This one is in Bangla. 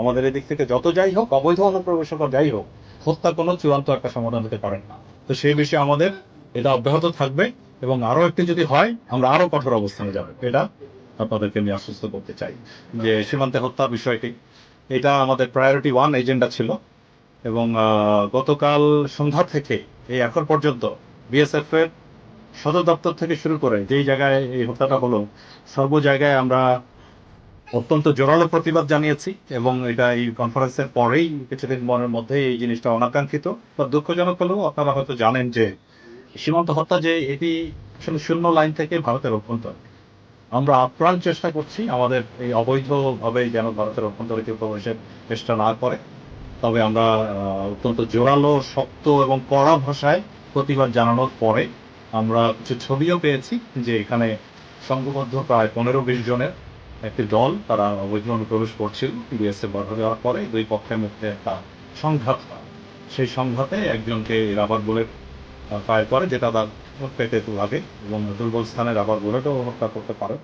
আমাদের এদিক থেকে যত যাই হোক, অবৈধ অনুপ্রবেশ বা যাই হোক হত্যা কোনো চূড়ান্ত একটা সমাধান হতে পারেন না। তো সেই বিষয়ে আমাদের এটা অব্যাহত থাকবে এবং আরও একটি যদি হয়, আমরা আরও কঠোর অবস্থানে যাব। এটা আপনাদেরকে আমি আশ্বস্ত করতে চাই যে সীমান্তে হত্যা বিষয়টি, এটা আমাদের প্রায়োরিটি ওয়ান এজেন্ডা ছিল এবং গতকাল সন্ধ্যা থেকে, এই এখন পর্যন্ত বিএসএফ এর সদর দপ্তর থেকে শুরু করে যেই জায়গায় এই হত্যাটা হলো, সর্ব জায়গায় আমরা অত্যন্ত জোরালো প্রতিবাদ জানিয়েছি এবং এটা এই কনফারেন্সের পরেই কিছুদিন মনের মধ্যে এই জিনিসটা অনাকাঙ্ক্ষিত বা দুঃখজনক হলেও আপনারা হয়তো জানেন যে সীমান্ত হত্যা যে এটি আসলে শূন্য লাইন থেকে ভারতের অভ্যন্তর। আমরা আপ্রাণ চেষ্টা করছি আমাদের এই অবৈধভাবে যেন ভারতের অভ্যন্তরে কেউ প্রবেশের চেষ্টা না করে। তবে আমরা অত্যন্ত জোরালো, শক্ত এবং কড়া ভাষায় প্রতিবাদ জানানোর পরে আমরা কিছু ছবিও পেয়েছি যে এখানে সংঘবদ্ধ প্রায় পনেরো বিশ জনের একটি দল তারা অবৈধ অনুপ্রবেশ করছিল বিএসএ বাধা দেওয়ার পরে দুই পক্ষের মধ্যে একটা সংঘাত সেই সংঘাতে একজনকে রাবার বুলেট ফায়ার করে, যেটা তার পেটে লাগে এবং দুর্বল স্থানে রাবার বুলেটও হত্যা করতে পারে।